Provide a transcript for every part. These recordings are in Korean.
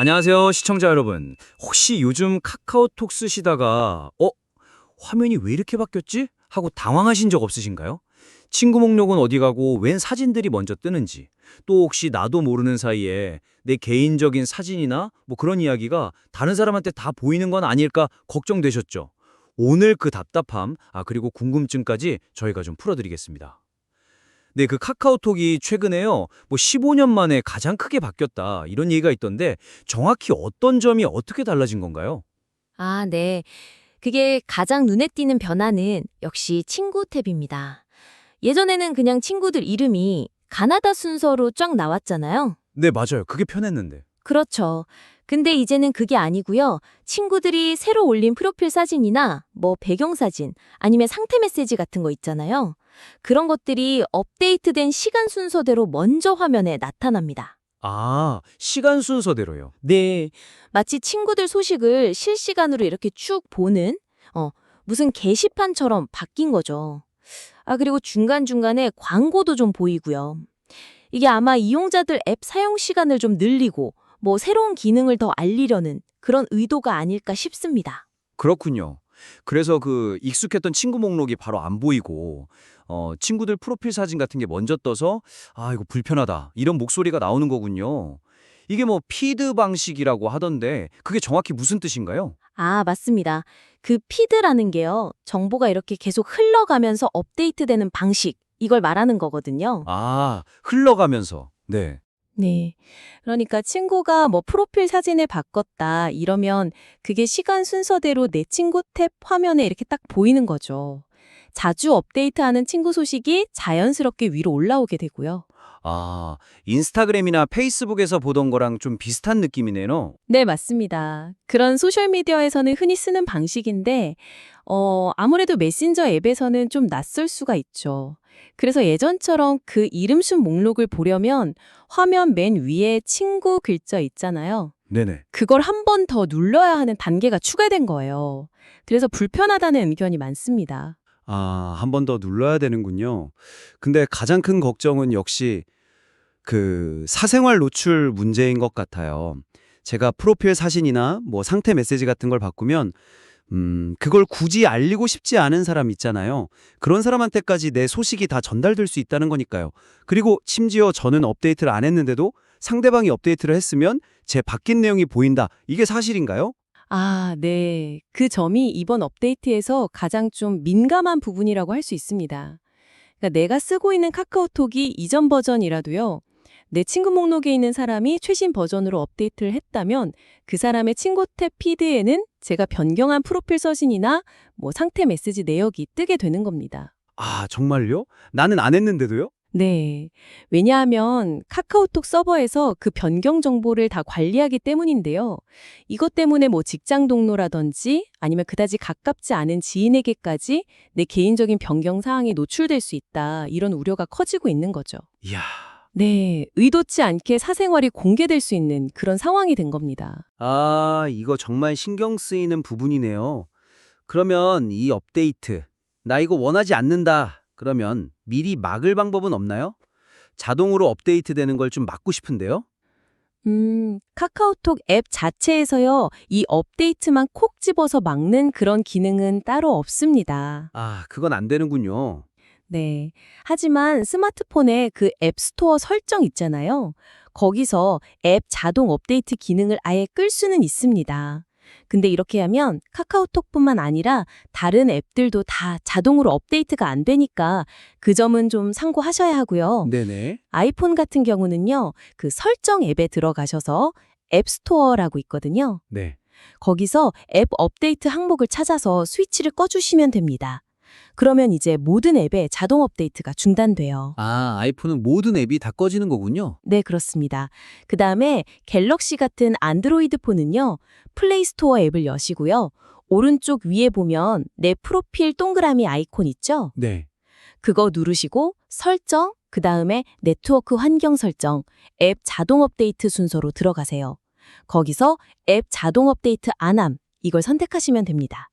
안녕하세요, 시청자 여러분. 혹시 요즘 카카오톡 쓰시다가 어? 화면이 왜 이렇게 바뀌었지? 하고 당황하신 적 없으신가요? 친구 목록은 어디 가고 웬 사진들이 먼저 뜨는지, 또 혹시 나도 모르는 사이에 내 개인적인 사진이나 뭐 그런 이야기가 다른 사람한테 다 보이는 건 아닐까 걱정되셨죠? 오늘 그 답답함, 아 그리고 궁금증까지 저희가 좀 풀어드리겠습니다. 네, 그 카카오톡이 최근에요. 뭐 15년 만에 가장 크게 바뀌었다. 이런 얘기가 있던데 정확히 어떤 점이 어떻게 달라진 건가요? 아, 네. 그게 가장 눈에 띄는 변화는 역시 친구 탭입니다. 예전에는 그냥 친구들 이름이 가나다 순서로 쫙 나왔잖아요. 네, 맞아요. 그게 편했는데. 그렇죠. 근데 이제는 그게 아니고요. 친구들이 새로 올린 프로필 사진이나 뭐 배경 사진 아니면 상태 메시지 같은 거 있잖아요. 그런 것들이 업데이트된 시간 순서대로 먼저 화면에 나타납니다. 아, 시간 순서대로요. 네. 마치 친구들 소식을 실시간으로 이렇게 쭉 보는, 어, 무슨 게시판처럼 바뀐 거죠. 아, 그리고 중간중간에 광고도 좀 보이고요. 이게 아마 이용자들 앱 사용 시간을 좀 늘리고, 뭐 새로운 기능을 더 알리려는 그런 의도가 아닐까 싶습니다. 그렇군요. 그래서 그 익숙했던 친구 목록이 바로 안 보이고 어, 친구들 프로필 사진 같은 게 먼저 떠서 아, 이거 불편하다. 이런 목소리가 나오는 거군요. 이게 뭐 피드 방식이라고 하던데 그게 정확히 무슨 뜻인가요? 아, 맞습니다. 그 피드라는 게요. 정보가 이렇게 계속 흘러가면서 업데이트되는 방식, 이걸 말하는 거거든요. 아, 흘러가면서. 네. 네. 그러니까 친구가 뭐 프로필 사진을 바꿨다 이러면 그게 시간 순서대로 내 친구 탭 화면에 이렇게 딱 보이는 거죠. 자주 업데이트하는 친구 소식이 자연스럽게 위로 올라오게 되고요. 아, 인스타그램이나 페이스북에서 보던 거랑 좀 비슷한 느낌이네요. 네, 맞습니다. 그런 소셜미디어에서는 흔히 쓰는 방식인데, 어, 아무래도 메신저 앱에서는 좀 낯설 수가 있죠. 그래서 예전처럼 그 이름순 목록을 보려면 화면 맨 위에 친구 글자 있잖아요. 네네. 그걸 한 번 더 눌러야 하는 단계가 추가된 거예요. 그래서 불편하다는 의견이 많습니다. 아, 한 번 더 눌러야 되는군요. 근데 가장 큰 걱정은 역시 그 사생활 노출 문제인 것 같아요. 제가 프로필 사진이나 뭐 상태 메시지 같은 걸 바꾸면 음, 그걸 굳이 알리고 싶지 않은 사람 있잖아요. 그런 사람한테까지 내 소식이 다 전달될 수 있다는 거니까요. 그리고 심지어 저는 업데이트를 안 했는데도 상대방이 업데이트를 했으면 제 바뀐 내용이 보인다. 이게 사실인가요? 아, 네. 그 점이 이번 업데이트에서 가장 좀 민감한 부분이라고 할 수 있습니다. 그러니까 내가 쓰고 있는 카카오톡이 이전 버전이라도요. 내 친구 목록에 있는 사람이 최신 버전으로 업데이트를 했다면 그 사람의 친구 탭 피드에는 제가 변경한 프로필 사진이나 뭐 상태 메시지 내역이 뜨게 되는 겁니다. 아, 정말요? 나는 안 했는데도요? 네. 왜냐하면 카카오톡 서버에서 그 변경 정보를 다 관리하기 때문인데요. 이것 때문에 뭐 직장 동료라든지 아니면 그다지 가깝지 않은 지인에게까지 내 개인적인 변경 사항이 노출될 수 있다. 이런 우려가 커지고 있는 거죠. 이야. 네. 의도치 않게 사생활이 공개될 수 있는 그런 상황이 된 겁니다. 아, 이거 정말 신경 쓰이는 부분이네요. 그러면 이 업데이트, 나 이거 원하지 않는다. 그러면 미리 막을 방법은 없나요? 자동으로 업데이트 되는 걸 좀 막고 싶은데요? 음, 카카오톡 앱 자체에서요. 이 업데이트만 콕 집어서 막는 그런 기능은 따로 없습니다. 아, 그건 안 되는군요. 네. 하지만 스마트폰에 그 앱스토어 설정 있잖아요. 거기서 앱 자동 업데이트 기능을 아예 끌 수는 있습니다. 근데 이렇게 하면 카카오톡뿐만 아니라 다른 앱들도 다 자동으로 업데이트가 안 되니까 그 점은 좀 참고하셔야 하고요. 네네. 아이폰 같은 경우는요. 그 설정 앱에 들어가셔서 앱스토어라고 있거든요. 네. 거기서 앱 업데이트 항목을 찾아서 스위치를 꺼주시면 됩니다. 그러면 이제 모든 앱에 자동 업데이트가 중단돼요. 아, 아이폰은 모든 앱이 다 꺼지는 거군요. 네, 그렇습니다. 그 다음에 갤럭시 같은 안드로이드 폰은요, 플레이 스토어 앱을 여시고요. 오른쪽 위에 보면 내 프로필 동그라미 아이콘 있죠? 네. 그거 누르시고 설정, 그 다음에 네트워크 환경 설정, 앱 자동 업데이트 순서로 들어가세요. 거기서 앱 자동 업데이트 안함, 이걸 선택하시면 됩니다.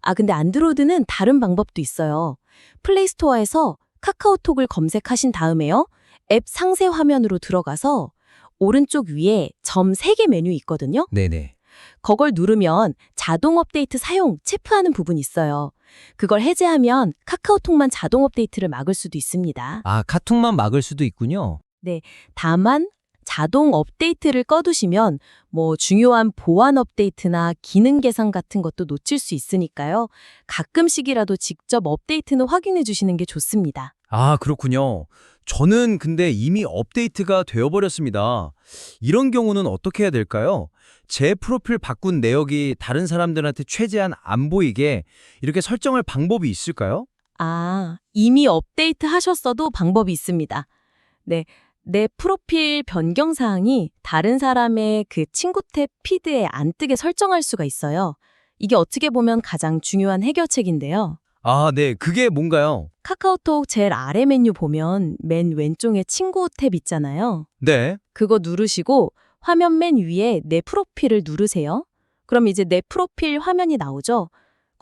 아, 근데 안드로이드는 다른 방법도 있어요. 플레이 스토어에서 카카오톡을 검색하신 다음에요. 앱 상세 화면으로 들어가서 오른쪽 위에 점 3개 메뉴 있거든요. 네네. 그걸 누르면 자동 업데이트 사용 체크하는 부분이 있어요. 그걸 해제하면 카카오톡만 자동 업데이트를 막을 수도 있습니다. 아, 카톡만 막을 수도 있군요. 다만 자동 업데이트를 꺼두시면 뭐 중요한 보안 업데이트나 기능 개선 같은 것도 놓칠 수 있으니까요. 가끔씩이라도 직접 업데이트는 확인해 주시는 게 좋습니다. 아, 그렇군요. 저는 근데 이미 업데이트가 되어버렸습니다. 이런 경우는 어떻게 해야 될까요? 제 프로필 바꾼 내역이 다른 사람들한테 최대한 안 보이게 이렇게 설정할 방법이 있을까요? 아, 이미 업데이트 하셨어도 방법이 있습니다. 네. 내 프로필 변경 사항이 다른 사람의 그 친구 탭 피드에 안 뜨게 설정할 수가 있어요. 이게 어떻게 보면 가장 중요한 해결책인데요. 아, 네. 그게 뭔가요? 카카오톡 제일 아래 메뉴 보면 맨 왼쪽에 친구 탭 있잖아요. 네. 그거 누르시고 화면 맨 위에 내 프로필을 누르세요. 그럼 이제 내 프로필 화면이 나오죠.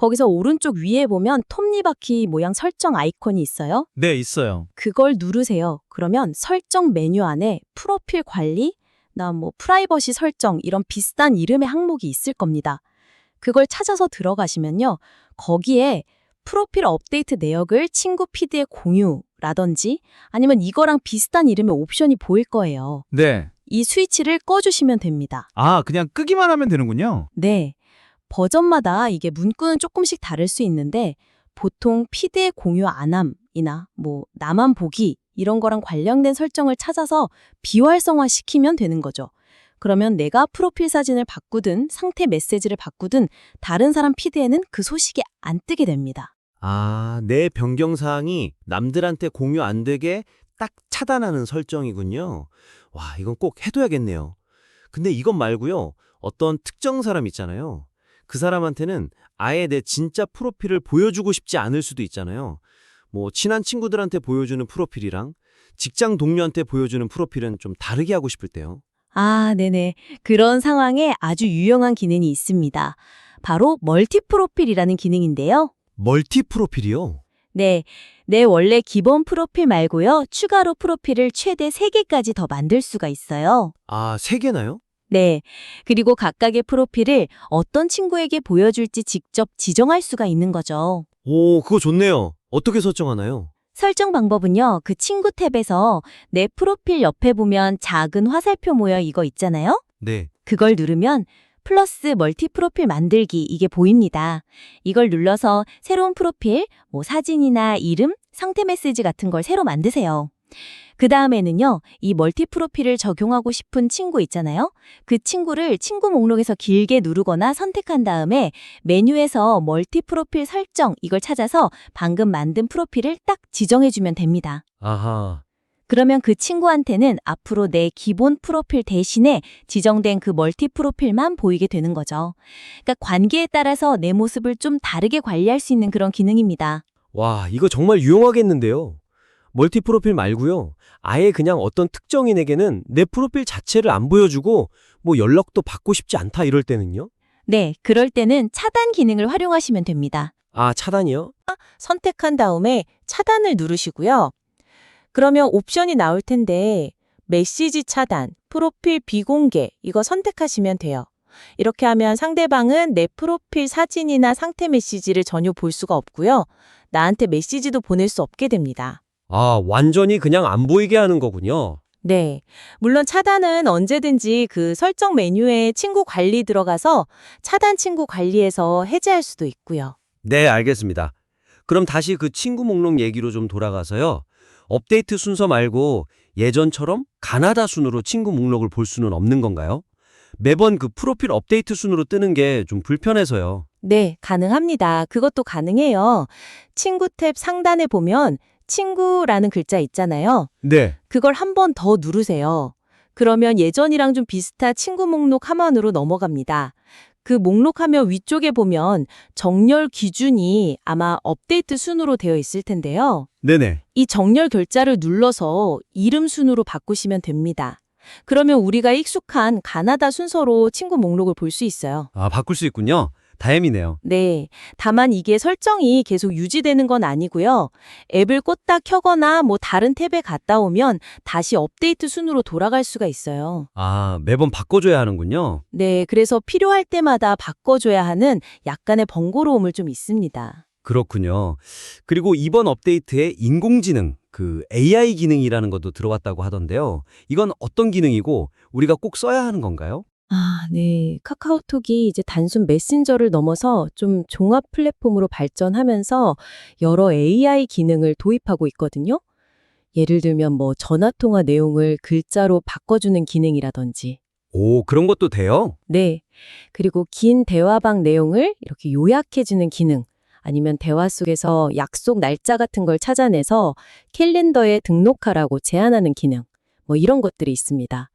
거기서 오른쪽 위에 보면 톱니바퀴 모양 설정 아이콘이 있어요. 네, 있어요. 그걸 누르세요. 그러면 설정 메뉴 안에 프로필 관리, 나 뭐 프라이버시 설정 이런 비슷한 이름의 항목이 있을 겁니다. 그걸 찾아서 들어가시면요. 거기에 프로필 업데이트 내역을 친구 피드에 공유라든지 아니면 이거랑 비슷한 이름의 옵션이 보일 거예요. 네. 이 스위치를 꺼주시면 됩니다. 아, 그냥 끄기만 하면 되는군요. 네. 버전마다 이게 문구는 조금씩 다를 수 있는데 보통 피드에 공유 안함이나 뭐 나만 보기 이런 거랑 관련된 설정을 찾아서 비활성화 시키면 되는 거죠. 그러면 내가 프로필 사진을 바꾸든 상태 메시지를 바꾸든 다른 사람 피드에는 그 소식이 안 뜨게 됩니다. 아, 내 변경 사항이 남들한테 공유 안 되게 딱 차단하는 설정이군요. 와, 이건 꼭 해둬야겠네요. 근데 이것 말고요. 어떤 특정 사람 있잖아요. 그 사람한테는 아예 내 진짜 프로필을 보여주고 싶지 않을 수도 있잖아요. 뭐 친한 친구들한테 보여주는 프로필이랑 직장 동료한테 보여주는 프로필은 좀 다르게 하고 싶을 때요. 아, 네네. 그런 상황에 아주 유용한 기능이 있습니다. 바로 멀티 프로필이라는 기능인데요. 멀티 프로필이요? 네, 내 원래 기본 프로필 말고요. 추가로 프로필을 최대 3개까지 더 만들 수가 있어요. 아, 세 개나요? 네, 그리고 각각의 프로필을 어떤 친구에게 보여줄지 직접 지정할 수가 있는 거죠. 오, 그거 좋네요. 어떻게 설정하나요? 설정 방법은요. 그 친구 탭에서 내 프로필 옆에 보면 작은 화살표 모여 이거 있잖아요. 네. 그걸 누르면 플러스 멀티 프로필 만들기 이게 보입니다. 이걸 눌러서 새로운 프로필, 뭐 사진이나 이름, 상태 메시지 같은 걸 새로 만드세요. 그 다음에는요, 이 멀티 프로필을 적용하고 싶은 친구 있잖아요. 그 친구를 친구 목록에서 길게 누르거나 선택한 다음에 메뉴에서 멀티 프로필 설정 이걸 찾아서 방금 만든 프로필을 딱 지정해주면 됩니다. 아하. 그러면 그 친구한테는 앞으로 내 기본 프로필 대신에 지정된 그 멀티 프로필만 보이게 되는 거죠. 그러니까 관계에 따라서 내 모습을 좀 다르게 관리할 수 있는 그런 기능입니다. 와, 이거 정말 유용하겠는데요. 멀티 프로필 말고요. 아예 그냥 어떤 특정인에게는 내 프로필 자체를 안 보여주고 뭐 연락도 받고 싶지 않다 이럴 때는요? 네, 그럴 때는 차단 기능을 활용하시면 됩니다. 아, 차단이요? 선택한 다음에 차단을 누르시고요. 그러면 옵션이 나올 텐데 메시지 차단, 프로필 비공개 이거 선택하시면 돼요. 이렇게 하면 상대방은 내 프로필 사진이나 상태 메시지를 전혀 볼 수가 없고요. 나한테 메시지도 보낼 수 없게 됩니다. 아, 완전히 그냥 안 보이게 하는 거군요. 네. 물론 차단은 언제든지 그 설정 메뉴에 친구 관리 들어가서 차단 친구 관리에서 해제할 수도 있고요. 네, 알겠습니다. 그럼 다시 그 친구 목록 얘기로 좀 돌아가서요. 업데이트 순서 말고 예전처럼 가나다 순으로 친구 목록을 볼 수는 없는 건가요? 매번 그 프로필 업데이트 순으로 뜨는 게 좀 불편해서요. 네, 가능합니다. 그것도 가능해요. 친구 탭 상단에 보면 친구라는 글자 있잖아요. 네. 그걸 한 번 더 누르세요. 그러면 예전이랑 좀 비슷한 친구 목록 화면으로 넘어갑니다. 그 목록 화면 위쪽에 보면 정렬 기준이 아마 업데이트 순으로 되어 있을 텐데요. 네네. 이 정렬 결자를 눌러서 이름 순으로 바꾸시면 됩니다. 그러면 우리가 익숙한 가나다 순서로 친구 목록을 볼 수 있어요. 아, 바꿀 수 있군요. 다행이네요. 네. 다만 이게 설정이 계속 유지되는 건 아니고요. 앱을 꽂다 켜거나 뭐 다른 탭에 갔다 오면 다시 업데이트 순으로 돌아갈 수가 있어요. 아, 매번 바꿔줘야 하는군요. 네. 그래서 필요할 때마다 바꿔줘야 하는 약간의 번거로움을 좀 있습니다. 그렇군요. 그리고 이번 업데이트에 인공지능, 그 AI 기능이라는 것도 들어왔다고 하던데요. 이건 어떤 기능이고 우리가 꼭 써야 하는 건가요? 아, 네. 카카오톡이 이제 단순 메신저를 넘어서 좀 종합 플랫폼으로 발전하면서 여러 AI 기능을 도입하고 있거든요. 예를 들면 뭐 전화 통화 내용을 글자로 바꿔주는 기능이라든지. 오, 그런 것도 돼요? 네. 그리고 긴 대화방 내용을 이렇게 요약해주는 기능. 아니면 대화 속에서 약속 날짜 같은 걸 찾아내서 캘린더에 등록하라고 제안하는 기능. 뭐 이런 것들이 있습니다.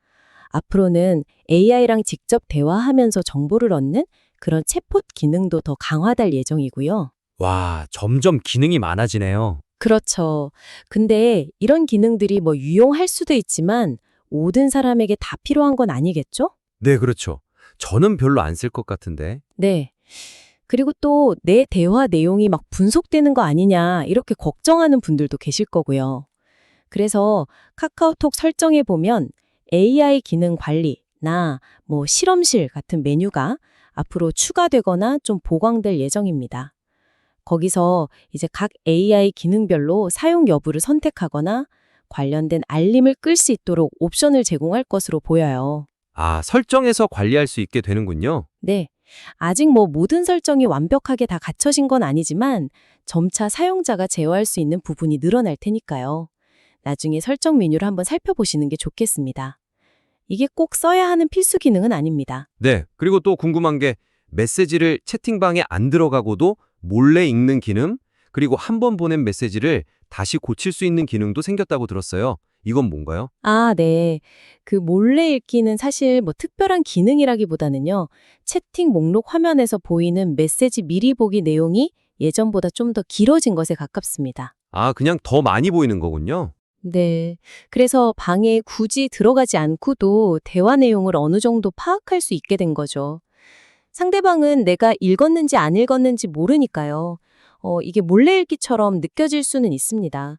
앞으로는 AI랑 직접 대화하면서 정보를 얻는 그런 챗봇 기능도 더 강화될 예정이고요. 와, 점점 기능이 많아지네요. 그렇죠. 근데 이런 기능들이 뭐 유용할 수도 있지만 모든 사람에게 다 필요한 건 아니겠죠? 네, 그렇죠. 저는 별로 안 쓸 것 같은데. 네. 그리고 또 내 대화 내용이 막 분석되는 거 아니냐 이렇게 걱정하는 분들도 계실 거고요. 그래서 카카오톡 설정에 보면 AI 기능 관리나 뭐 실험실 같은 메뉴가 앞으로 추가되거나 좀 보강될 예정입니다. 거기서 이제 각 AI 기능별로 사용 여부를 선택하거나 관련된 알림을 끌 수 있도록 옵션을 제공할 것으로 보여요. 아, 설정해서 관리할 수 있게 되는군요. 네. 아직 뭐 모든 설정이 완벽하게 다 갖춰진 건 아니지만 점차 사용자가 제어할 수 있는 부분이 늘어날 테니까요. 나중에 설정 메뉴를 한번 살펴보시는 게 좋겠습니다. 이게 꼭 써야 하는 필수 기능은 아닙니다. 네, 그리고 또 궁금한 게 메시지를 채팅방에 안 들어가고도 몰래 읽는 기능, 그리고 한 번 보낸 메시지를 다시 고칠 수 있는 기능도 생겼다고 들었어요. 이건 뭔가요? 아, 네. 그 몰래 읽기는 사실 뭐 특별한 기능이라기보다는요. 채팅 목록 화면에서 보이는 메시지 미리 보기 내용이 예전보다 좀 더 길어진 것에 가깝습니다. 아, 그냥 더 많이 보이는 거군요. 네. 그래서 방에 굳이 들어가지 않고도 대화 내용을 어느 정도 파악할 수 있게 된 거죠. 상대방은 내가 읽었는지 안 읽었는지 모르니까요. 어, 이게 몰래 읽기처럼 느껴질 수는 있습니다.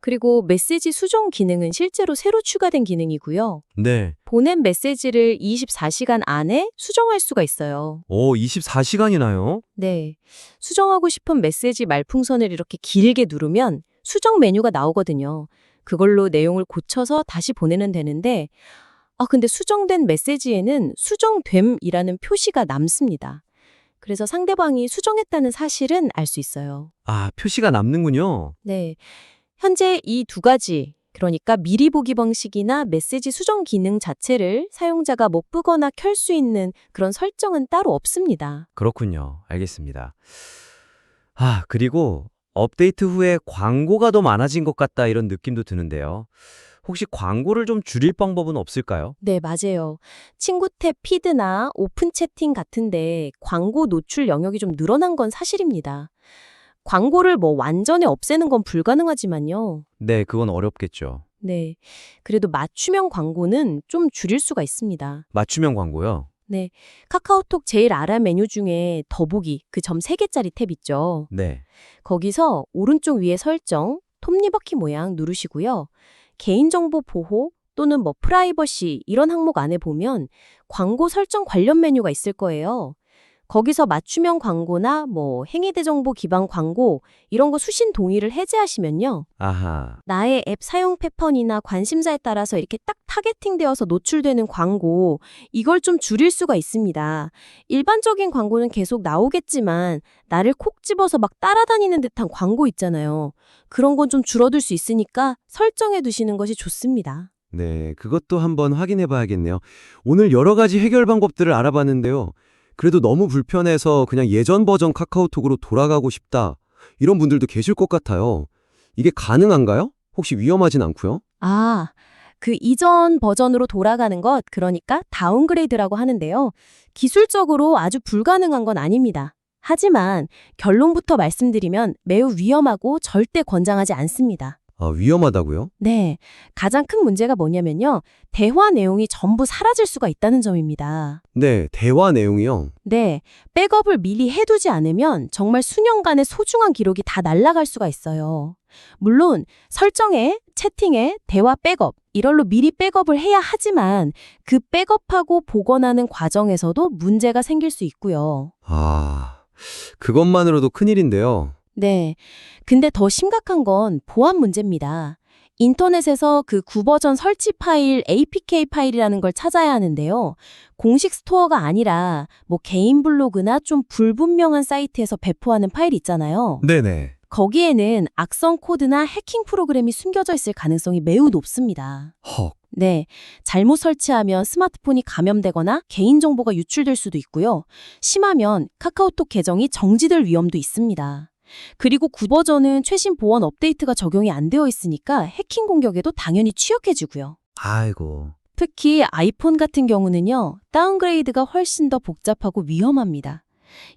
그리고 메시지 수정 기능은 실제로 새로 추가된 기능이고요. 네. 보낸 메시지를 24시간 안에 수정할 수가 있어요. 오, 24시간이나요? 네. 수정하고 싶은 메시지 말풍선을 이렇게 길게 누르면 수정 메뉴가 나오거든요. 그걸로 내용을 고쳐서 다시 보내면 되는데, 아, 근데 수정된 메시지에는 수정됨이라는 표시가 남습니다. 그래서 상대방이 수정했다는 사실은 알 수 있어요. 아, 표시가 남는군요. 네. 현재 이 두 가지, 그러니까 미리 보기 방식이나 메시지 수정 기능 자체를 사용자가 못 보거나 켤 수 있는 그런 설정은 따로 없습니다. 그렇군요. 알겠습니다. 아, 그리고 업데이트 후에 광고가 더 많아진 것 같다 이런 느낌도 드는데요. 혹시 광고를 좀 줄일 방법은 없을까요? 네, 맞아요. 친구 탭 피드나 오픈 채팅 같은데 광고 노출 영역이 좀 늘어난 건 사실입니다. 광고를 뭐 완전히 없애는 건 불가능하지만요. 네, 그건 어렵겠죠. 네. 그래도 맞춤형 광고는 좀 줄일 수가 있습니다. 맞춤형 광고요. 네. 카카오톡 제일 알아 메뉴 중에 더보기 그 점 3개짜리 탭 있죠. 네. 거기서 오른쪽 위에 설정, 톱니바퀴 모양 누르시고요. 개인정보 보호 또는 뭐 프라이버시 이런 항목 안에 보면 광고 설정 관련 메뉴가 있을 거예요. 거기서 맞춤형 광고나 뭐 행위대 정보 기반 광고 이런 거 수신 동의를 해제하시면요. 아하. 나의 앱 사용 패턴이나 관심사에 따라서 이렇게 딱 타겟팅되어서 노출되는 광고, 이걸 좀 줄일 수가 있습니다. 일반적인 광고는 계속 나오겠지만, 나를 콕 집어서 막 따라다니는 듯한 광고 있잖아요. 그런 건 좀 줄어들 수 있으니까 설정해 두시는 것이 좋습니다. 네, 그것도 한번 확인해 봐야겠네요. 오늘 여러 가지 해결 방법들을 알아봤는데요. 그래도 너무 불편해서 그냥 예전 버전 카카오톡으로 돌아가고 싶다. 이런 분들도 계실 것 같아요. 이게 가능한가요? 혹시 위험하진 않고요? 아, 그 이전 버전으로 돌아가는 것, 그러니까 다운그레이드라고 하는데요. 기술적으로 아주 불가능한 건 아닙니다. 하지만 결론부터 말씀드리면 매우 위험하고 절대 권장하지 않습니다. 아, 위험하다고요? 네. 가장 큰 문제가 뭐냐면요. 대화 내용이 전부 사라질 수가 있다는 점입니다. 네, 대화 내용이요. 네. 백업을 미리 해두지 않으면 정말 수년간의 소중한 기록이 다 날아갈 수가 있어요. 물론 설정에, 채팅에, 대화 백업 이럴로 미리 백업을 해야 하지만 그 백업하고 복원하는 과정에서도 문제가 생길 수 있고요. 아, 그것만으로도 큰일인데요. 네. 근데 더 심각한 건 보안 문제입니다. 인터넷에서 그 구버전 설치 파일 APK 파일이라는 걸 찾아야 하는데요. 공식 스토어가 아니라 뭐 개인 블로그나 좀 불분명한 사이트에서 배포하는 파일 있잖아요. 네네. 거기에는 악성 코드나 해킹 프로그램이 숨겨져 있을 가능성이 매우 높습니다. 헉. 네. 잘못 설치하면 스마트폰이 감염되거나 개인정보가 유출될 수도 있고요. 심하면 카카오톡 계정이 정지될 위험도 있습니다. 그리고 구버전은 최신 보안 업데이트가 적용이 안 되어 있으니까 해킹 공격에도 당연히 취약해지고요. 아이고. 특히 아이폰 같은 경우는요, 다운그레이드가 훨씬 더 복잡하고 위험합니다.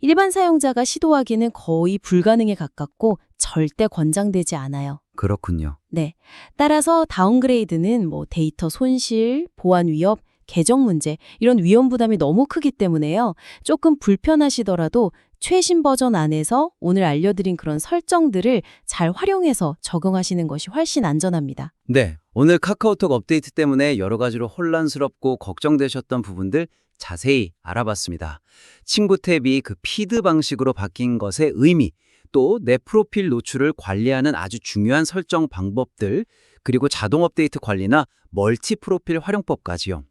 일반 사용자가 시도하기는 거의 불가능에 가깝고 절대 권장되지 않아요. 그렇군요. 네. 따라서 다운그레이드는 뭐 데이터 손실, 보안 위협, 계정 문제, 이런 위험 부담이 너무 크기 때문에요. 조금 불편하시더라도 최신 버전 안에서 오늘 알려드린 그런 설정들을 잘 활용해서 적용하시는 것이 훨씬 안전합니다. 네, 오늘 카카오톡 업데이트 때문에 여러 가지로 혼란스럽고 걱정되셨던 부분들 자세히 알아봤습니다. 친구 탭이 그 피드 방식으로 바뀐 것의 의미, 또 내 프로필 노출을 관리하는 아주 중요한 설정 방법들, 그리고 자동 업데이트 관리나 멀티 프로필 활용법까지요.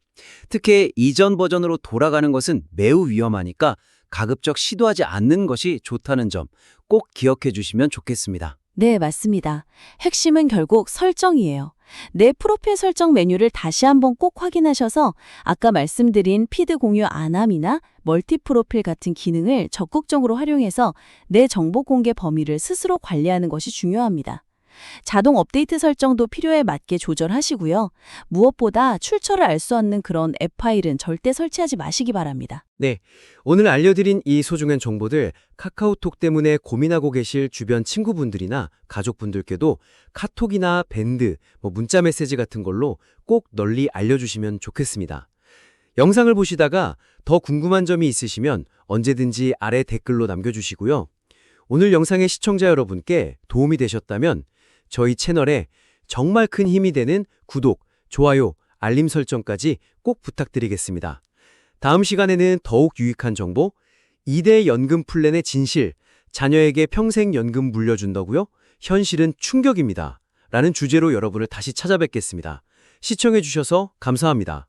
특히 이전 버전으로 돌아가는 것은 매우 위험하니까 가급적 시도하지 않는 것이 좋다는 점 꼭 기억해 주시면 좋겠습니다. 네, 맞습니다. 핵심은 결국 설정이에요. 내 프로필 설정 메뉴를 다시 한번 꼭 확인하셔서 아까 말씀드린 피드 공유 안함이나 멀티 프로필 같은 기능을 적극적으로 활용해서 내 정보 공개 범위를 스스로 관리하는 것이 중요합니다. 자동 업데이트 설정도 필요에 맞게 조절하시고요. 무엇보다 출처를 알 수 없는 그런 앱 파일은 절대 설치하지 마시기 바랍니다. 오늘 알려드린 이 소중한 정보들 카카오톡 때문에 고민하고 계실 주변 친구분들이나 가족분들께도 카톡이나 밴드, 뭐 문자 메시지 같은 걸로 꼭 널리 알려주시면 좋겠습니다. 영상을 보시다가 더 궁금한 점이 있으시면 언제든지 아래 댓글로 남겨주시고요. 오늘 영상의 시청자 여러분께 도움이 되셨다면 저희 채널에 정말 큰 힘이 되는 구독, 좋아요, 알림 설정까지 꼭 부탁드리겠습니다. 다음 시간에는 더욱 유익한 정보, 2대 연금 플랜의 진실, 자녀에게 평생 연금 물려준다고요? 현실은 충격입니다. 라는 주제로 여러분을 다시 찾아뵙겠습니다. 시청해주셔서 감사합니다.